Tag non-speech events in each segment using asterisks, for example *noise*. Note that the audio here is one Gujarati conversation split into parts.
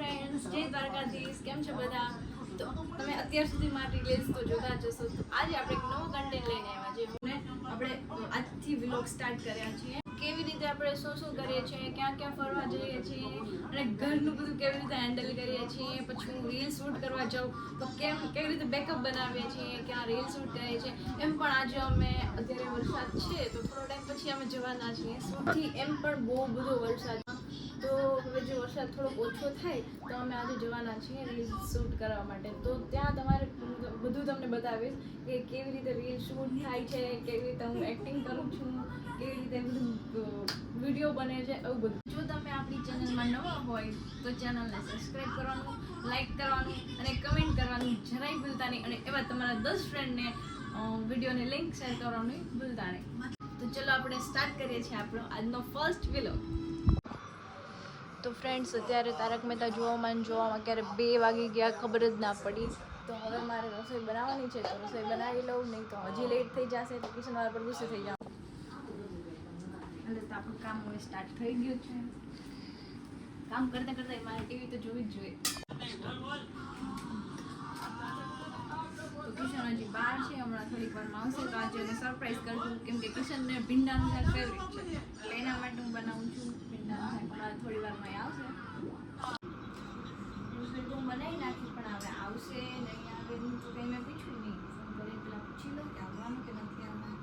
ફ્રેન્ડ્સ જય દ્વારકાધીશ, કેમ છો બધા? તો તમે અત્યાર સુધી મારી રીલ્સ તો જોતા જ હશો. તો આજે આપણે એક નવો કન્ટેન્ટ લઈને આવ્યા છીએ. અને આપણે આજથી વ્લોગ સ્ટાર્ટ કર્યા છીએ. કેવી રીતે આપણે શું શું કરીએ છીએ, ક્યાં ક્યાં ફરવા જઈએ છીએ, અને ઘરનું બધું કેવી રીતે હેન્ડલ કરીએ છીએ, પછી હું રીલ શૂટ કરવા જાઉં, તો કેમ, કેવી રીતે બેકઅપ બનાવીએ છીએ, ક્યાં રીલ શૂટ કરીએ છીએ, એમ પણ આજે અમે, અત્યારે વરસાદ છે, તો થોડો ટાઈમ પછી અમે જવાના છીએ. શૂટથી એમ પણ બહુ બધો વરસાદ તો હવે જો વરસાદ થોડોક ઓછો થાય, તો અમે આજે જવાના છીએ રીલ શૂટ કરવા માટે. તો ત્યાં તમારે બધું તમને બતાવીશ કે કેવી રીતે રીલ શૂટ થાય છે, કેવી રીતે હું એક્ટિંગ કરું છું, કેવી રીતે બધું વીડિયો બને છે, એવું બધું. જો તમે આપણી ચેનલમાં નવા હોય, તો ચેનલને સબસ્ક્રાઈબ કરવાનું લાઈક કરવાનું અને કમેન્ટ કરવાનું જરાય ભૂલતા નહીં. અને એવા તમારા દસ ફ્રેન્ડને વિડીયોની લિંક શેર કરવાની ભૂલતા નહીં. તો ચલો આપણે સ્ટાર્ટ કરીએ છીએ આપણો આજનો ફર્સ્ટ વિલોગ તો ફ્રેન્ડ્સ અત્યારે તારક મહેતા જોવામાં જોવામાં ક્યારે બે વાગી ગયા ખબર જ ના પડી. તો હવે મારે રસોઈ બનાવવાની છે, તો રસોઈ બનાવી લઉં, નહીં તો હજી લેટ થઈ જશે, તો કિશન વાળા પર ગુસ્સે થઈ જાવ એટલે તો આપણું કામ હવે સ્ટાર્ટ થઈ ગયું છે. કામ કરતાં કરતાં મારે ટીવી તો જોવી જ જોઈએ. કિશન હજી બહાર છે, હમણાં થોડીક વારમાં આવશે, તો આજે એને સરપ્રાઈઝ કરશું, કેમ કે કિશનને ભીંડાનું ફેવરિટ છે. એટલે એના માટે હું બનાવું છું. થોડી વારમાં આવશે હું બનાવી નાખી પણ હવે આવશે. નહીં આવે તો કંઈ મેં પૂછ્યું નહીં ફોન કરી પેલા પૂછી લઉં કે આવવાનું કે નથી આવવાનું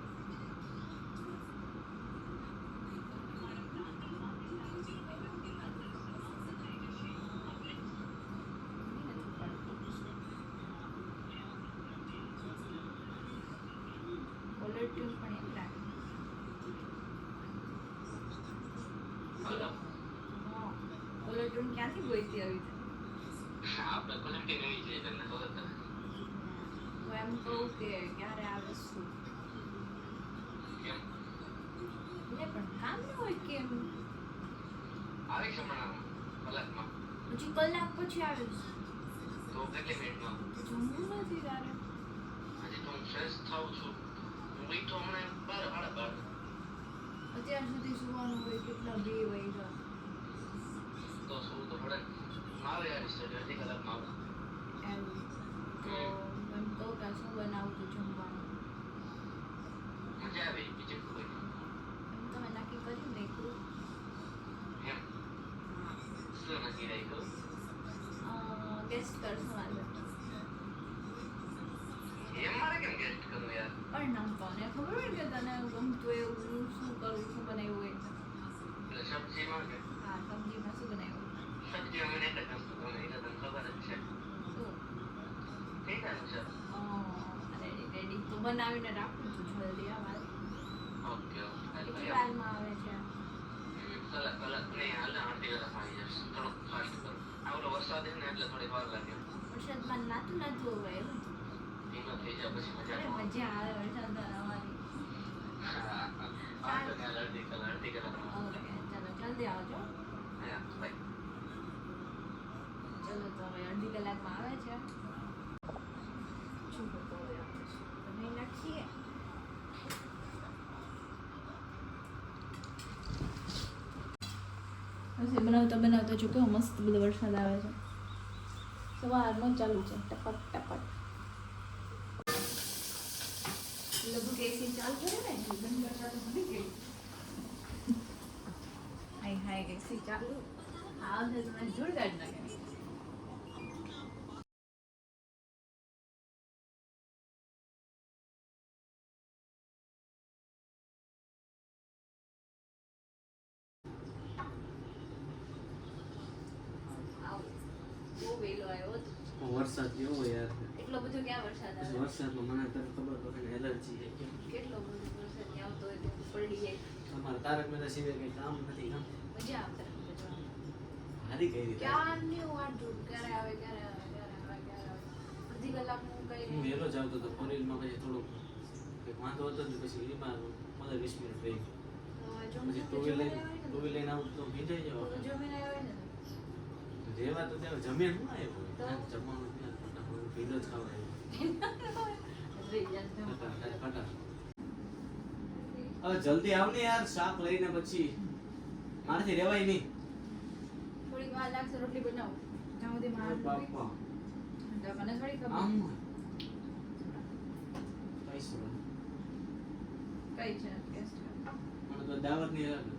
કોલર ટ્યુન પણ એમ લાગે હા કોલર ટ્યુન ક્યાંથી ગોઈતી આવી છે? તમને ખબર હું એમ કહું કે ક્યારે આવે શું? એટલે પણ કામ ન હોય કેમ આવે છે હમણાં કલાકમાં. પછી કલાક પછી આવે છે. તો કેટલી મિનિટમાં? જમવું નથી તારે? હજી તો હું ફ્રેશ થાઉં છું. હું બેઠો હમણાં બાર સાડા બાર. અત્યાર સુધી સુવાનું હોય કેટલા બે વાગ્યા તો શું તો પડે ગેસ્ટ કરશું આજે પણ નામ કોને ખબર હોય કે તને ગમતું એવું હું શું કરું શું બનાવ્યું કે હા સબ્જીમાં શું બનાવ્યું તો બનાવીને રાખું છું જલ્દી આ વાત ઓકે ઓકે આવે છે કલાક કલાક નહીં હાલે અડધી કલાકમાં આવી જશે થોડુંક ફાસ્ટ કરો આવડો વરસાદ ને એટલે થોડી વાર લાગે વરસાદમાં નાતું નાતું હોય એવું થઈ જાય પછી મજા આવે મજા આવે વરસાદમાં રમવાની હા. આ તો ત્યાં અડધી કલાક. અડધી કલાકમાં ઓકે ચાલો જલ્દી આવજો. હા બાય. તો હવે અડધી કલાકમાં આવે છે. શું કરતો હોય આપણે નાખીએ રસોઈ બનાવતા બનાવતા જો કેવો મસ્ત બધો વરસાદ આવે છે. સવારનો ચાલુ છે ટપક ટપક લગભગ એસી ચાલુ કરે ને બંધ વરસાદ ભૂલી ગઈ હાય હાય એસી ચાલુ. આ વખતે તમે જોરદાર લાગે. વરસાદ કેવો યાર. એટલો બધો ક્યાં વરસાદ આવે? વરસાદમાં મને તને ખબર તો કે એલર્જી કેટલો બધો વરસાદ આવતો હોય તો પડી જાય તમારા તારક મહેતા સિવાય કઈ કામ નથી કામ મજા આવતા હારી કઈ રીતે? ક્યાં ની વાત જોઉં ક્યારે આવે ક્યારે આવે અડધી કલાક હું કઈ વહેલો જ આવતો હતો ફોરેલમાં પછી થોડુંક કંઈક વાંધો હતો ને પછી એમાં પંદર વીસ મિનિટ થઈ ગયું. પછી ટુ વ્હીલ લઈને ટુ વ્હીલ લઈને આવું તો ભીંજાઈ જવા જમીન આવ્યો ને? રહેવા તો ત્યાં જમીન શું આવ્યો? જમવાનું ભીંડો જ હવે જલ્દી આવ ને યાર શાક લઈને પછી. મારાથી રેવાય નહીં. થોડીક વાર લાગશે રોટલી બનાવું. જ્યાં સુધી માર મને થોડી ખબર. આમ પૈસો કઈ છે ટેસ્ટ મને તો દાવત નહીં લાગે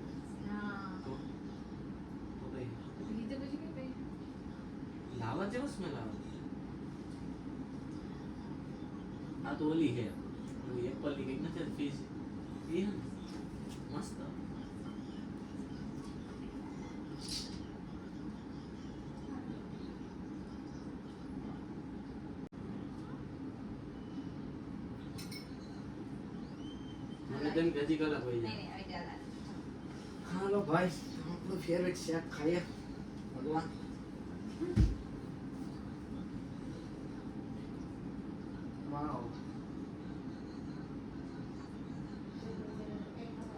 લાવા જેવો સ્મેલ આવે. આ તો ઓલી છે. ઓલી એપલની કંઈક નથી ફીસ. એ? મસ્ત. મને તેમ કે હજી કલાક હોય હાલો ભાઈ આપણું ફેવરેટ શાક ખાઈએ ભગવાન વાવ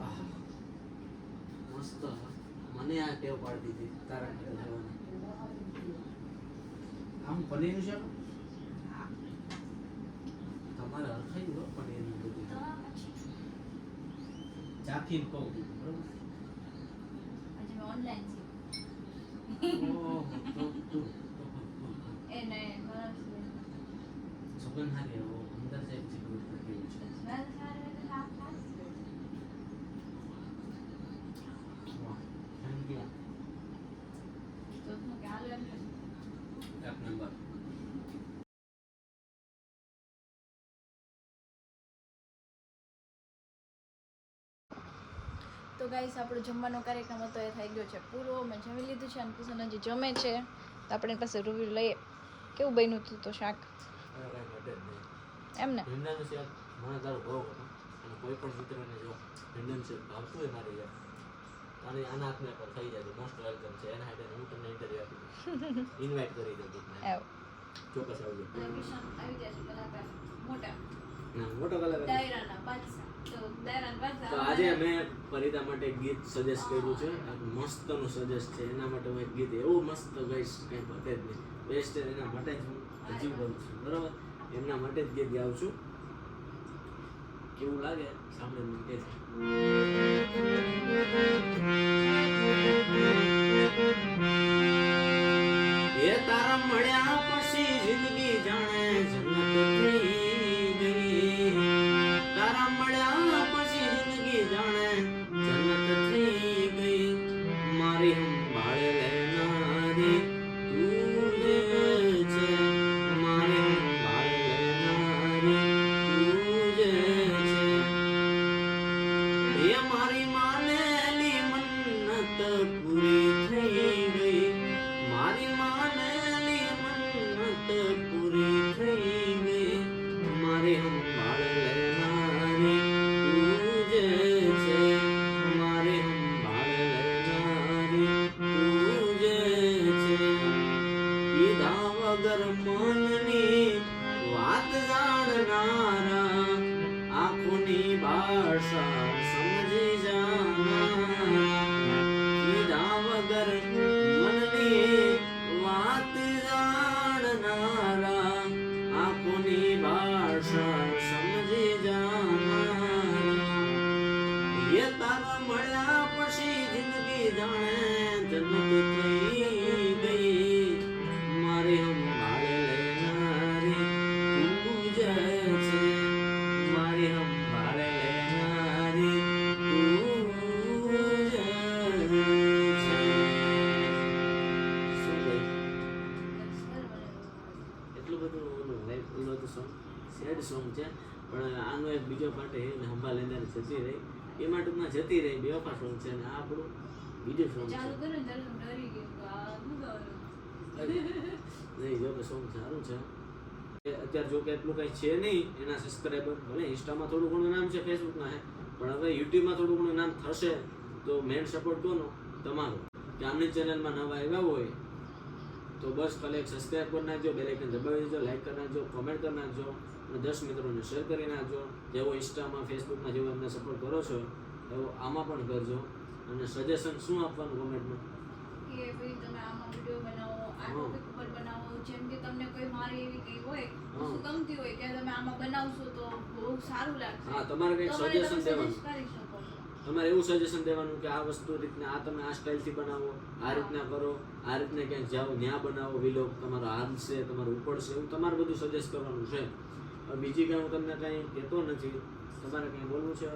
આહ. મસ્ત મને આ ટેવ પાડી દીધી તારા ઘરે જવાની આમ પનીરનું શાક તમારે હરખાઈ ગયો પનીરનું બધું ચાખીને કહું બરોબર આજે મેં ઓનલાઈન ઓહ, તો તું છે એ નહીં બરાબર સુગંધ હારી આવો અંદર જાય પછી ખબર પડે કેવું છે સ્મેલ સારી રીતે શાક ખાસ વાહ થેન્ક યુ તો શું કે આલુ એમ તો ગાઈસ આપણો જમવાનો કાર્યક્રમ હતો, એ થઈ ગયો છે પૂરો. મેં જમી લીધું છે અને કિશન હજી જમે છે. તો આપણે પાસે રૂબરૂ લઈએ. કેવું બન્યું હતું તો શાક? એમ ને? ભીંડાનું શાક, મને તારો બહુ અને કોઈ પણ મિત્રને જો ભીંડાનું શાક ભાવતું હોય મારી જેમ અને આના હાથને પર થઈ જાય તો મોસ્ટ વેલકમ છે. એના હાથે હું તમને ઇન્ટરવ્યુ આપી ઇન્વાઇટ કરી દઉં તમને. *laughs* આવ ચોક્કસ આવજો. આવી જશે કલાકાર મોટા. ના મોટો કલાકાર ડાયરાના બાદશાહ. તો ડાયરાના બાદશાહ તો આજે મેં પરિતા માટે ગીત સજેસ્ટ કર્યું છે. મસ્તનું સજેસ્ટ છે. એના માટે હું એક ગીત એવું મસ્ત ગઈશ કંઈ પતે જ નહીં. બેસ્ટ એના માટે જ હું હજી કરું છું. બરાબર? એમના માટે જ ગીત ગાઉં છું. કેવું લાગે સામે મને કહેજો એ તારા મળ્યા મનની વાત જાણનારા, આંખોની ભાષા સમજી જાનારા કીધા વગર મનની વાત જાણનારા, આંખોની ભાષા સમજી જાનારા એ તારા મળ્યા પછી જિંદગી જાણે જન્મ થઈ એટલું બધું ઓલું હતું સોંગ સેડ સોંગ છે. પણ આનો એક બીજો પાર્ટ એ હંભા લઈને જતી રહી. એમાં ટૂંકમાં જતી રહી બેવફા સોંગ છે અને આ આપણું બીજું સોંગ છે? નહીં જો કે સોંગ સારું છે. અત્યારે જો કે એટલું કંઈ છે નહીં એના સબસ્ક્રાઈબર ભલે ઇન્સ્ટામાં થોડું ઘણું નામ છે ફેસબુકમાં હે પણ હવે યુટ્યુબમાં થોડું ઘણું નામ થશે તો મેન સપોર્ટ કોનો? તમારો. કે આમની ચેનલમાં નવા આવ્યા હોય તો બસ ખાલી સબસ્ક્રાઈબ કરી નાખજો બે લાઇકન દબાવી દેજો લાઈક કરી નાખજો કોમેન્ટ કરી નાખજો અને દસ મિત્રોને શેર કરી નાખજો. જેવો ઇન્સ્ટામાં ફેસબુકમાં જેવો અમને સપોર્ટ કરો છો એવો આમાં પણ કરજો. અને સજેશન શું આપવાનું કોમેન્ટમાં કે ભાઈ તમે આમાં વીડિયો બનાવો આ. ટોપિક ઉપર બનાવો. જેમ કે તમને કોઈ મારી એવી કઈ હોય. ગમતી હોય કે તમે આમાં બનાવશો તો બહુ સારું લાગશે. હા તમારે કંઈક સજેશન દેવાનું suggest કરી શકો છો તમારે એવું સજેશન દેવાનું કે આ વસ્તુ રીતના આ તમે આ સ્ટાઇલથી બનાવો આ રીતના કરો આ રીતના ક્યાંક જાઓ ત્યાં બનાવો વિલોગ તમારો હાલશે તમારું ઉપડશે એવું તમારે બધું સજેસ્ટ કરવાનું છે. બીજી કાંઈ હું તમને કંઈ કહેતો નથી. તમારે કંઈ બોલવું છે?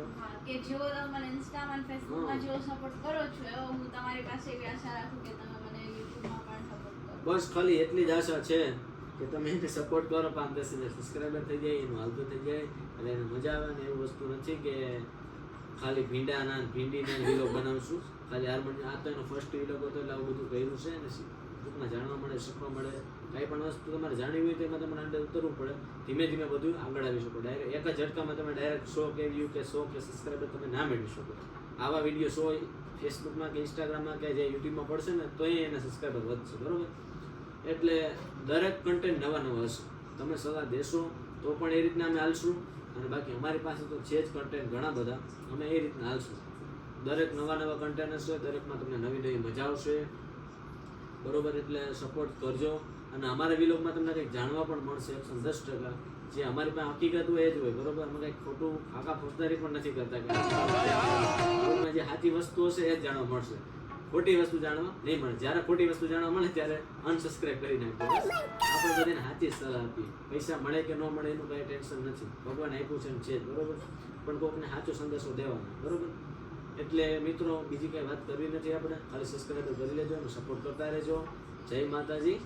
કે જેવો તમે મને ઇન્સ્ટામાં અને ફેસબુકમાં. જેવો સપોર્ટ કરો છો એવો હું તમારી પાસે એવી આશા રાખું કે તમે મને યુટ્યુબમાં પણ સપોર્ટ કરો. બસ ખાલી એટલી જ આશા છે કે તમે એને સપોર્ટ કરો પાંચ દસ હજાર સબસ્ક્રાઈબર થઈ જાય એનું હાલતું થઈ જાય એટલે એને મજા આવે ને એવું વસ્તુ નથી કે ખાલી ભીંડાના ભીંડીના વિલો બનાવશું. ખાલી હાર્મોનિયમ આ તો એનો ફર્સ્ટ વિલોગ હતો એટલે આવું બધું કર્યું છે ને ટૂંકમાં જાણવા મળે, શીખવા મળે. કાંઈ પણ વસ્તુ તમારે જાણવી હોય તો એમાં તમારે અંદર ઉતરવું પડે. ધીમે ધીમે બધું આગળ આવી શકો. ડાયરેક્ટ એક જ ઝટકામાં તમે ડાયરેક્ટ સો કે વ્યૂ કે સો કે સબસ્ક્રાઈબર તમે ના મેળવી શકો. આવા વીડિયો સો ફેસબુકમાં કે ઇન્સ્ટાગ્રામમાં કે જે યુટ્યુબમાં પડશે ને તો એના સબસ્ક્રાઈબર વધશે. બરોબર? એટલે દરેક કન્ટેન્ટ નવા નવા હશે. તમે સલાહ દેશો તો પણ એ રીતના અમે હાલશું. અને બાકી અમારી પાસે તો છે જ કન્ટેન્ટ ઘણા બધા. અમે એ રીતના હાલશું. દરેક નવા નવા કન્ટેન્ટ હશે દરેકમાં તમને નવી નવી મજા આવશે. બરોબર, એટલે સપોર્ટ કરજો. અને અમારા વિલોગમાં તમને કંઈક જાણવા પણ મળશે એકસો દસ ટકા. જે અમારી પાસે હકીકત હોય એ જ હોય, બરોબર? અમે કંઈક ખોટું ફાકા ફોજદારી પણ નથી કરતા જે સાચી વસ્તુ હશે એ જ જાણવા મળશે. ખોટી વસ્તુ જાણવા? નહીં મળે જ્યારે ખોટી વસ્તુ જાણવા મળે ત્યારે અનસબસ્ક્રાઇબ કરી નાખજો. આપણે બધાને સાચી સલાહ આપીએ. પૈસા મળે કે ન મળે એનું કાંઈ ટેન્શન નથી. ભગવાન આપ્યું છે છે બરોબર? પણ કોકને સાચો સંદેશો દેવાનો, બરોબર? એટલે મિત્રો, બીજી કાંઈ વાત કરવી નથી આપણે. ખાલી સબસ્ક્રાઈબ કરી લેજો અને સપોર્ટ કરતા રહેજો. જય માતાજી.